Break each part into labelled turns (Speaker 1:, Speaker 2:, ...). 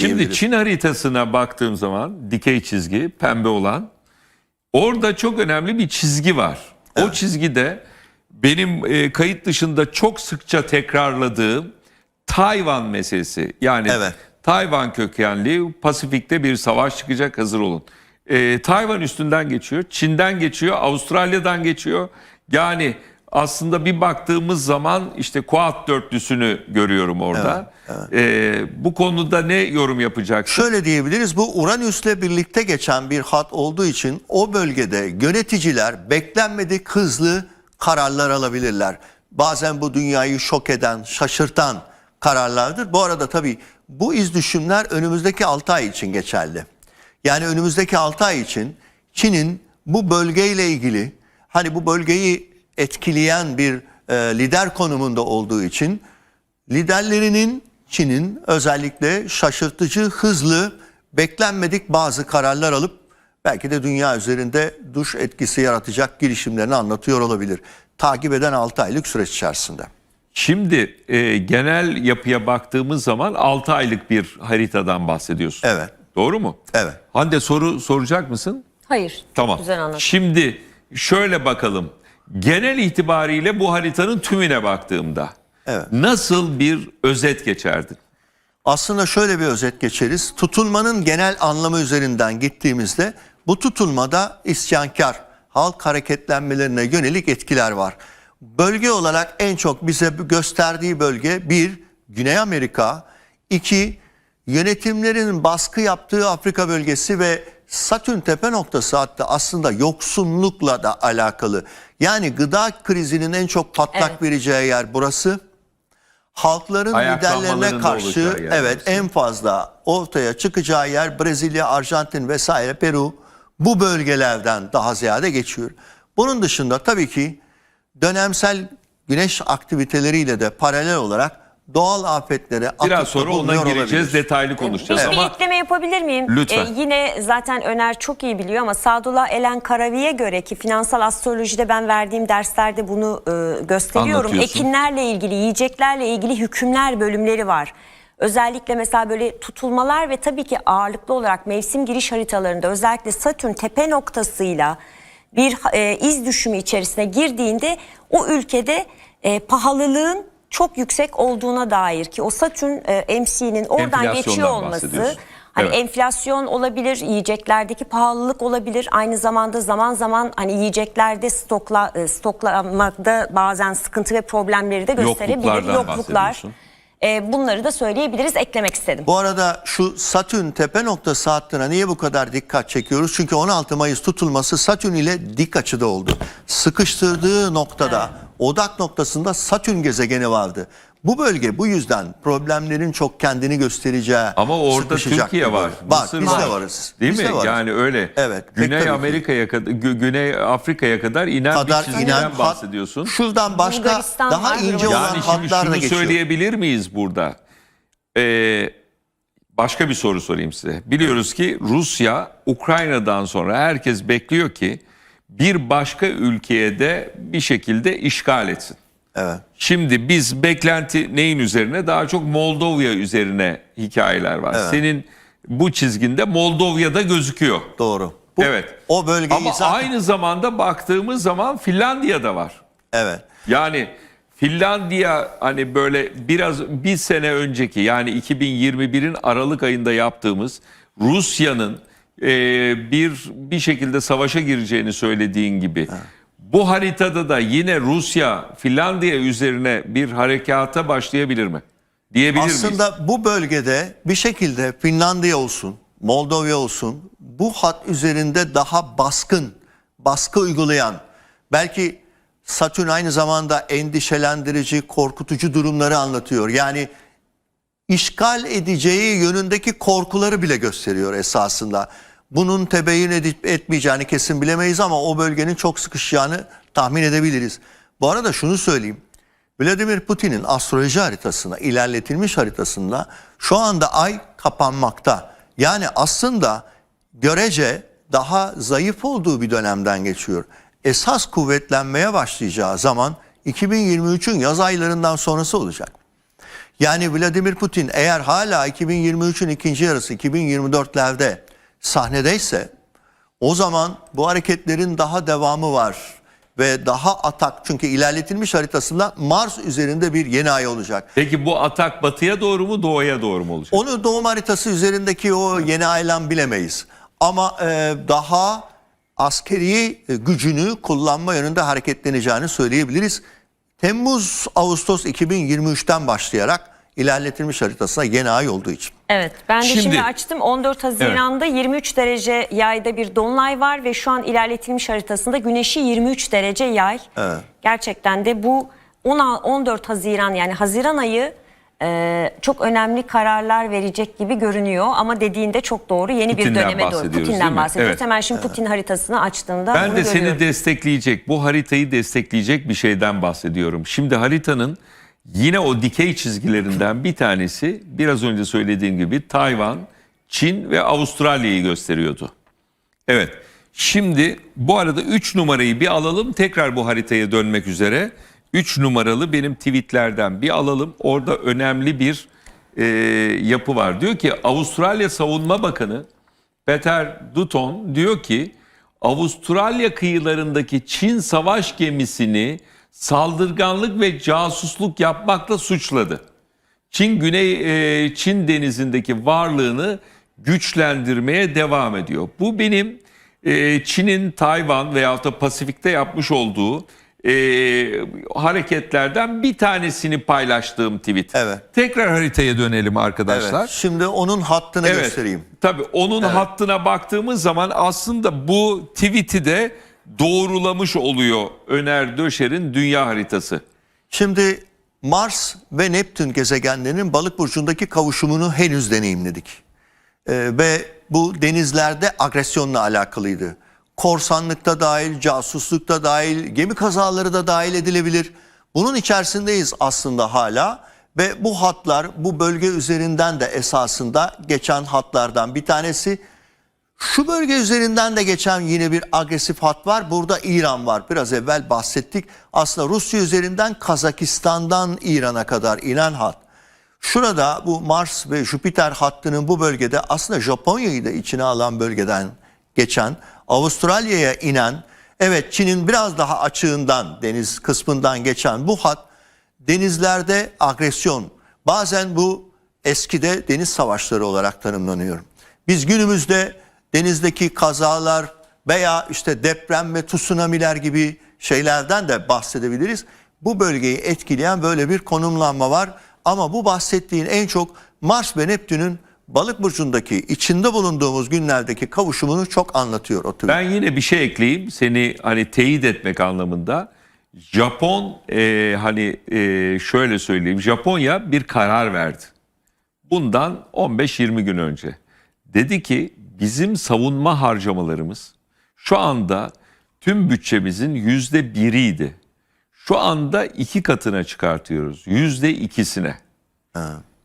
Speaker 1: Şimdi. Çin haritasına baktığım zaman dikey çizgi pembe olan orada çok önemli bir çizgi var. O çizgide benim e, kayıt dışında çok sıkça tekrarladığım Tayvan meselesi. Yani
Speaker 2: Evet.
Speaker 1: Tayvan kökenli Pasifik'te bir savaş çıkacak hazır olun. E, Tayvan üstünden geçiyor, Çin'den geçiyor, Avustralya'dan geçiyor. Yani aslında bir baktığımız zaman işte Quad dörtlüsünü görüyorum orada. E, bu konuda ne yorum yapacaksın?
Speaker 2: Şöyle diyebiliriz bu Uranüs'le birlikte geçen bir hat olduğu için o bölgede yöneticiler beklenmedik hızlı kararlar alabilirler. Bazen bu dünyayı şok eden, şaşırtan kararlardır. Bu arada tabii bu iz düşümler önümüzdeki 6 ay için geçerli. Yani önümüzdeki 6 ay için Çin'in bu bölgeyle ilgili hani bu bölgeyi etkileyen bir e, lider konumunda olduğu için liderlerinin Çin'in özellikle şaşırtıcı, hızlı, beklenmedik bazı kararlar alıp belki de dünya üzerinde duş etkisi yaratacak girişimlerini anlatıyor olabilir. Takip eden 6 aylık süreç içerisinde.
Speaker 1: Şimdi e, genel yapıya baktığımız zaman 6 aylık bir haritadan bahsediyorsun.
Speaker 2: Evet.
Speaker 1: Doğru mu?
Speaker 2: Evet.
Speaker 1: Hande soru soracak mısın?
Speaker 3: Hayır.
Speaker 1: Tamam.
Speaker 3: Güzel anlattın.
Speaker 1: Şimdi şöyle bakalım. Genel itibariyle bu haritanın tümüne baktığımda
Speaker 2: Evet.
Speaker 1: nasıl bir özet geçerdin?
Speaker 2: Aslında şöyle bir özet geçeriz. Tutulmanın genel anlamı üzerinden gittiğimizde bu tutulmada isyankar halk hareketlenmelerine yönelik etkiler var. Bölge olarak en çok bize gösterdiği bölge bir Güney Amerika, iki yönetimlerin baskı yaptığı Afrika bölgesi ve Satürn tepe noktası hatta aslında yoksunlukla da alakalı. Yani gıda krizinin en çok patlak
Speaker 3: Evet.
Speaker 2: vereceği yer burası halkların liderlerine karşı
Speaker 1: yer
Speaker 2: evet
Speaker 1: burası.
Speaker 2: en fazla ortaya çıkacağı yer Brezilya, Arjantin vesaire Peru bu bölgelerden daha ziyade geçiyor. Bunun dışında tabii ki dönemsel güneş aktiviteleriyle de paralel olarak doğal afetlere
Speaker 1: Biraz
Speaker 2: atıfta
Speaker 1: sonra ona
Speaker 2: bulunuyor
Speaker 1: gireceğiz,
Speaker 2: olabilir.
Speaker 1: detaylı konuşacağız
Speaker 3: Bir, bir
Speaker 1: ama
Speaker 3: ekleme yapabilir miyim?
Speaker 1: Lütfen.
Speaker 3: Ee, yine zaten Öner çok iyi biliyor ama Sadullah Elen Karavi'ye göre ki finansal astrolojide ben verdiğim derslerde bunu e, gösteriyorum.
Speaker 1: Anlatıyorsun.
Speaker 3: Ekinlerle ilgili, yiyeceklerle ilgili hükümler bölümleri var. Özellikle mesela böyle tutulmalar ve tabii ki ağırlıklı olarak mevsim giriş haritalarında özellikle Satürn tepe noktasıyla bir e, iz düşümü içerisine girdiğinde o ülkede e, pahalılığın çok yüksek olduğuna dair ki o Satürn e, MC'nin oradan geçiyor olması hani
Speaker 1: Evet.
Speaker 3: enflasyon olabilir, yiyeceklerdeki pahalılık olabilir. Aynı zamanda zaman zaman hani yiyeceklerde stokla e, stoklamakta bazen sıkıntı ve problemleri de gösterebilir. Yokluklar. E, bunları da söyleyebiliriz, eklemek istedim.
Speaker 2: Bu arada şu Satürn tepe noktası hattına niye bu kadar dikkat çekiyoruz? Çünkü 16 Mayıs tutulması Satürn ile dik açıda oldu. Sıkıştırdığı noktada odak noktasında Satürn gezegeni vardı. Bu bölge bu yüzden problemlerin çok kendini göstereceği
Speaker 1: ama orada Türkiye var.
Speaker 2: Var,
Speaker 1: Mısır
Speaker 2: biz
Speaker 1: var.
Speaker 2: de varız.
Speaker 1: Değil
Speaker 2: Biz
Speaker 1: mi?
Speaker 2: de varız.
Speaker 1: Yani öyle.
Speaker 2: Evet,
Speaker 1: Güney. Amerika'ya kadar Gü- Güney Afrika'ya kadar inen
Speaker 2: kadar
Speaker 1: bir çizgiden
Speaker 2: inen hat,
Speaker 1: bahsediyorsun.
Speaker 2: şuradan başka
Speaker 3: Bulgaristan
Speaker 2: daha ince olan
Speaker 1: Yani
Speaker 2: hatlar da
Speaker 1: şunu
Speaker 2: geçiyor.
Speaker 1: söyleyebilir miyiz burada? Ee, başka bir soru sorayım size. Biliyoruz ki Rusya Ukrayna'dan sonra herkes bekliyor ki bir başka ülkeye de bir şekilde işgal etsin.
Speaker 2: Evet.
Speaker 1: Şimdi biz beklenti neyin üzerine? Daha çok Moldova üzerine hikayeler var.
Speaker 2: Evet.
Speaker 1: Senin bu çizginde Moldova'da gözüküyor.
Speaker 2: Doğru. Bu,
Speaker 1: evet.
Speaker 2: O bölgeyi
Speaker 1: Ama
Speaker 2: zaten-
Speaker 1: aynı zamanda baktığımız zaman Finlandiya'da var.
Speaker 2: Evet.
Speaker 1: Yani Finlandiya hani böyle biraz bir sene önceki yani 2021'in Aralık ayında yaptığımız Rusya'nın e, bir bir şekilde savaşa gireceğini söylediğin gibi bu haritada da yine Rusya Finlandiya üzerine bir harekata başlayabilir mi? Diyebilir miyiz?
Speaker 2: Aslında bu bölgede bir şekilde Finlandiya olsun, Moldova olsun bu hat üzerinde daha baskın, baskı uygulayan belki Satürn aynı zamanda endişelendirici, korkutucu durumları anlatıyor. Yani işgal edeceği yönündeki korkuları bile gösteriyor esasında. Bunun tebeyin edip etmeyeceğini kesin bilemeyiz ama o bölgenin çok sıkışacağını tahmin edebiliriz. Bu arada şunu söyleyeyim. Vladimir Putin'in astroloji haritasına, ilerletilmiş haritasında şu anda ay kapanmakta. Yani aslında görece daha zayıf olduğu bir dönemden geçiyor. Esas kuvvetlenmeye başlayacağı zaman 2023'ün yaz aylarından sonrası olacak. Yani Vladimir Putin eğer hala 2023'ün ikinci yarısı 2024'lerde sahnedeyse o zaman bu hareketlerin daha devamı var ve daha atak çünkü ilerletilmiş haritasında Mars üzerinde bir yeni ay olacak.
Speaker 1: Peki bu atak batıya doğru mu doğuya doğru mu olacak?
Speaker 2: Onu doğum haritası üzerindeki o yeni aylan bilemeyiz. Ama e, daha askeri gücünü kullanma yönünde hareketleneceğini söyleyebiliriz. Temmuz, Ağustos 2023'ten başlayarak ilerletilmiş haritasına yeni ay olduğu için.
Speaker 3: Evet ben de şimdi,
Speaker 1: Şimdi-
Speaker 3: açtım 14 Haziran'da 23 derece yayda bir dolunay var ve şu an ilerletilmiş haritasında güneşi 23 derece yay. Gerçekten de bu 10 14 Haziran yani Haziran ayı e, çok önemli kararlar verecek gibi görünüyor ama dediğinde çok doğru yeni bir
Speaker 1: Putin'den
Speaker 3: döneme doğru. Putin'den
Speaker 1: mi?
Speaker 3: bahsediyoruz.
Speaker 1: Evet.
Speaker 3: Hemen şimdi Putin haritasını açtığında
Speaker 1: Ben de seni
Speaker 3: görüyorum.
Speaker 1: destekleyecek, bu haritayı destekleyecek bir şeyden bahsediyorum. Şimdi haritanın yine o dikey çizgilerinden bir tanesi biraz önce söylediğim gibi Tayvan, Çin ve Avustralya'yı gösteriyordu. Evet. Şimdi bu arada 3 numarayı bir alalım. Tekrar bu haritaya dönmek üzere. 3 numaralı benim tweetlerden bir alalım. Orada önemli bir e, yapı var. Diyor ki Avustralya Savunma Bakanı Peter Dutton diyor ki Avustralya kıyılarındaki Çin savaş gemisini saldırganlık ve casusluk yapmakla suçladı. Çin Güney e, Çin denizindeki varlığını güçlendirmeye devam ediyor. Bu benim e, Çin'in Tayvan veyahut da Pasifik'te yapmış olduğu e, hareketlerden bir tanesini paylaştığım tweet.
Speaker 2: Evet.
Speaker 1: Tekrar haritaya dönelim arkadaşlar.
Speaker 2: Evet, şimdi onun hattını
Speaker 1: Evet.
Speaker 2: göstereyim.
Speaker 1: Tabii onun hattına baktığımız zaman aslında bu tweet'i de doğrulamış oluyor Öner Döşer'in dünya haritası.
Speaker 2: Şimdi Mars ve Neptün gezegenlerinin balık burcundaki kavuşumunu henüz deneyimledik. Ee, ve bu denizlerde agresyonla alakalıydı. Korsanlıkta dahil, casuslukta dahil, gemi kazaları da dahil edilebilir. Bunun içerisindeyiz aslında hala ve bu hatlar bu bölge üzerinden de esasında geçen hatlardan bir tanesi. Şu bölge üzerinden de geçen yine bir agresif hat var. Burada İran var. Biraz evvel bahsettik. Aslında Rusya üzerinden Kazakistan'dan İran'a kadar inen hat. Şurada bu Mars ve Jüpiter hattının bu bölgede aslında Japonya'yı da içine alan bölgeden geçen, Avustralya'ya inen, evet Çin'in biraz daha açığından, deniz kısmından geçen bu hat denizlerde agresyon. Bazen bu eskide deniz savaşları olarak tanımlanıyor. Biz günümüzde denizdeki kazalar veya işte deprem ve tsunamiler gibi şeylerden de bahsedebiliriz. Bu bölgeyi etkileyen böyle bir konumlanma var. Ama bu bahsettiğin en çok Mars ve Neptün'ün balık burcundaki içinde bulunduğumuz günlerdeki kavuşumunu çok anlatıyor o tür.
Speaker 1: Ben yine bir şey ekleyeyim seni hani teyit etmek anlamında. Japon e, hani e, şöyle söyleyeyim Japonya bir karar verdi. Bundan 15-20 gün önce. Dedi ki bizim savunma harcamalarımız şu anda tüm bütçemizin yüzde biriydi. Şu anda iki katına çıkartıyoruz. Yüzde ikisine.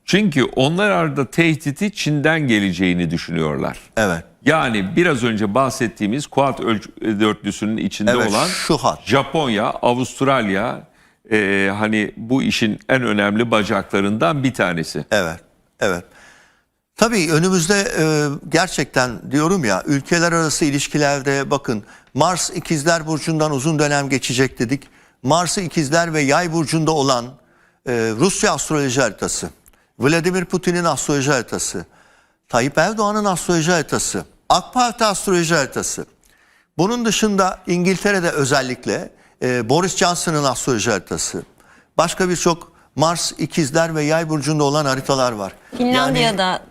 Speaker 1: Çünkü onlar arada tehditi Çin'den geleceğini düşünüyorlar.
Speaker 2: Evet.
Speaker 1: Yani biraz önce bahsettiğimiz ölç- dörtlüsünün içinde
Speaker 2: Evet,
Speaker 1: olan
Speaker 2: şu hat.
Speaker 1: Japonya, Avustralya e, hani bu işin en önemli bacaklarından bir tanesi.
Speaker 2: Evet, evet. Tabii önümüzde e, gerçekten diyorum ya ülkeler arası ilişkilerde bakın Mars ikizler burcundan uzun dönem geçecek dedik. Mars'ı ikizler ve yay burcunda olan e, Rusya astroloji haritası, Vladimir Putin'in astroloji haritası, Tayyip Erdoğan'ın astroloji haritası, AK Parti astroloji haritası. Bunun dışında İngiltere'de özellikle e, Boris Johnson'ın astroloji haritası. Başka birçok Mars, ikizler ve yay burcunda olan haritalar var.
Speaker 3: Finlandiya'da